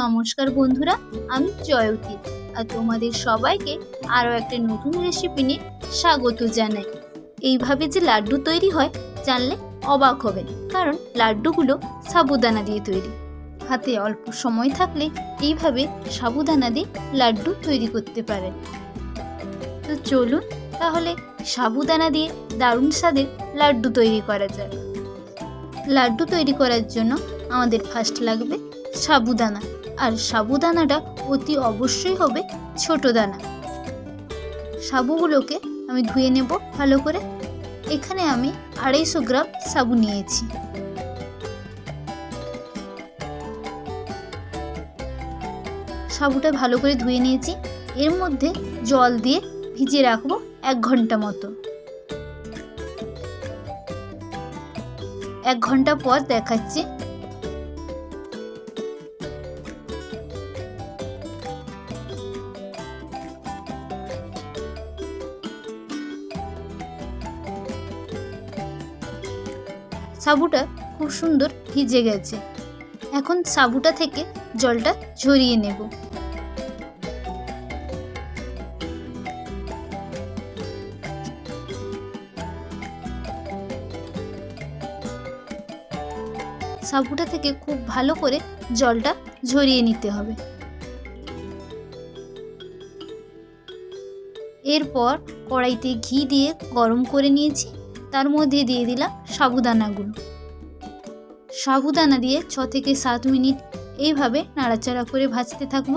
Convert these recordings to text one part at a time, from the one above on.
নমস্কার বন্ধুরা, আমি জয়তী আর তোমাদের সবাইকে আরও একটা নতুন রেসিপি নিয়ে স্বাগত জানাই। এইভাবে যে লাড্ডু তৈরি হয়, জানলে অবাক হবেন, কারণ লাড্ডুগুলো সাবুদানা দিয়ে তৈরি। হাতে অল্প সময় থাকলে এইভাবে সাবুদানা দিয়ে লাড্ডু তৈরি করতে পারেন। তো চলুন তাহলে সাবুদানা দিয়ে দারুণ স্বাদের লাড্ডু তৈরি করা যায় লাড্ডু তৈরি করার জন্য আমাদের ফার্স্ট লাগবে সাবুদানা। আর সাবুদানাটা অতি অবশ্যই হবে ছোট দানা। সাবুগুলোকে আমি ধুয়ে নেব ভালো করে। এখানে আমি আড়াইশো গ্রাম সাবু নিয়েছি। সাবুটা ভালো করে ধুয়ে নিয়েছি। এর মধ্যে জল দিয়ে ভিজিয়ে রাখব এক ঘণ্টা মতো। এক ঘণ্টা পর দেখাচ্ছি সাবুটা খুব সুন্দর ভিজে গেছে। এখন সাবুটা থেকে জলটা ঝরিয়ে নেব। সাবুটা থেকে খুব ভালো করে জলটা ঝরিয়ে নিতে হবে। এরপর কড়াইতে ঘি দিয়ে গরম করে নিয়েছি। তার মধ্যে দিয়ে দিলাম সাবুদানাগুলো। সাবুদানা দিয়ে ছ থেকে সাত মিনিট এইভাবে নাড়াচাড়া করে ভাজতে থাকব।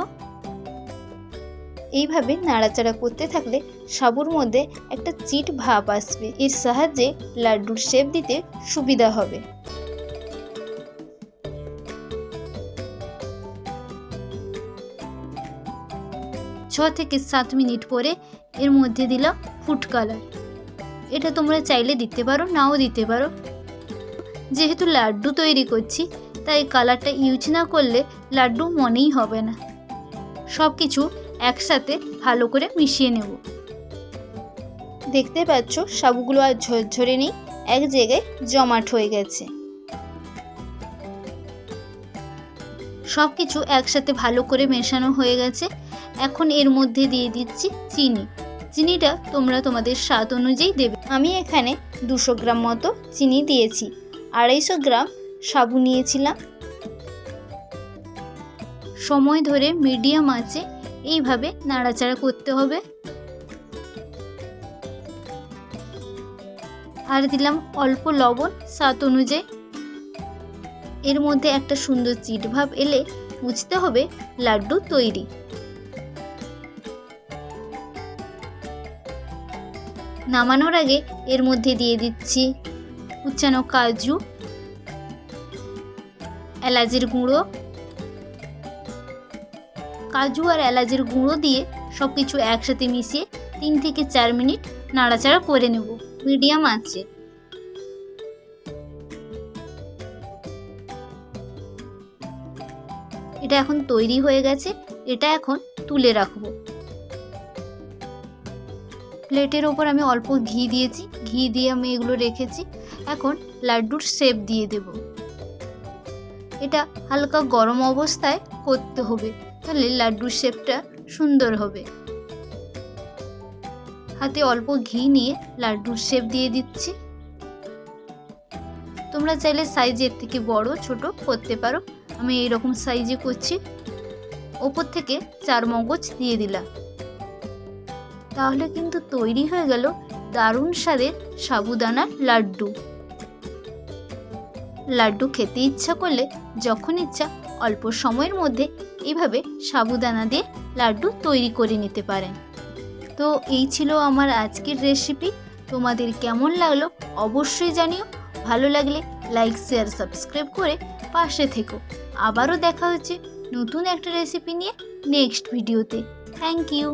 এইভাবে নাড়াচাড়া করতে থাকলে সাবুর মধ্যে একটা চিট ভাব আসবে। এর সাহায্যে লাড্ডুর শেপ দিতে সুবিধা হবে। ছ থেকে সাত মিনিট পরে এর মধ্যে দিলাম ফুড কালার এটা তোমরা চাইলে দিতে পারো, নাও দিতে পারো। যেহেতু লাড্ডু তৈরি করছি, তাই কালারটা ইউজ না করলে লাড্ডু মনেই হবে না। সব কিছু একসাথে ভালো করে মিশিয়ে নেব। দেখতে পাচ্ছ সাবুগুলো আর ঝরঝরে নেই, এক জায়গায় জমাট হয়ে গেছে। সব কিছু একসাথে ভালো করে মেশানো হয়ে গেছে। এখন এর মধ্যে দিয়ে দিচ্ছি চিনি। চিনিটা তোমরা তোমাদের স্বাদ অনুযায়ী দেবে। আমি এখানে দুশো গ্রাম মতো চিনি দিয়েছি। আড়াইশো গ্রাম সাবু নিয়েছিলাম। সময় ধরে মিডিয়াম আছে এইভাবে নাড়াচাড়া করতে হবে। আর দিলাম অল্প লবণ স্বাদ অনুযায়ী। এর মধ্যে একটা সুন্দর চিট ভাব এলে বুঝতে হবে লাড্ডু তৈরি। নামানোর আগে এর মধ্যে দিয়ে দিচ্ছি কুচানো কাজু, এলাচের গুঁড়ো, কাজু আর এলাচের গুঁড়ো দিয়ে সব কিছু একসাথে মিশিয়ে তিন থেকে চার মিনিট নাড়াচাড়া করে নেব। মিডিয়াম আছে এটা এখন তৈরি হয়ে গেছে। এটা এখন তুলে রাখব। প্লেটের ওপর আমি অল্প ঘি দিয়েছি। ঘি দিয়ে আমি এগুলো রেখেছি। এখন লাড্ডুর শেপ দিয়ে দেব। এটা হালকা গরম অবস্থায় করতে হবে। তাহলে লাড্ডুর শেপটা সুন্দর হবে। হাতে অল্প ঘি নিয়ে লাড্ডুর শেপ দিয়ে দিচ্ছি। তোমরা চাইলে সাইজের থেকে বড়, ছোট করতে পারো। আমি এইরকম সাইজে করছি। ওপর থেকে চার মগজ দিয়ে দিলাম। তাহলে কিন্তু তৈরি হয়ে গেল দারুণ স্বাদের সাবুদানার লাড্ডু। লাড্ডু খেতে ইচ্ছা করলে যখন ইচ্ছা অল্প সময়ের মধ্যে এইভাবে সাবুদানা দিয়ে লাড্ডু তৈরি করে নিতে পারেন। তো এই ছিল আমার আজকের রেসিপি তোমাদের কেমন লাগল অবশ্যই জানিও। ভালো লাগলে লাইক শেয়ার সাবস্ক্রাইব করে পাশে থেকো। আবারও দেখা হচ্ছে নতুন একটা রেসিপি নিয়ে নেক্সট ভিডিওতে থ্যাংক ইউ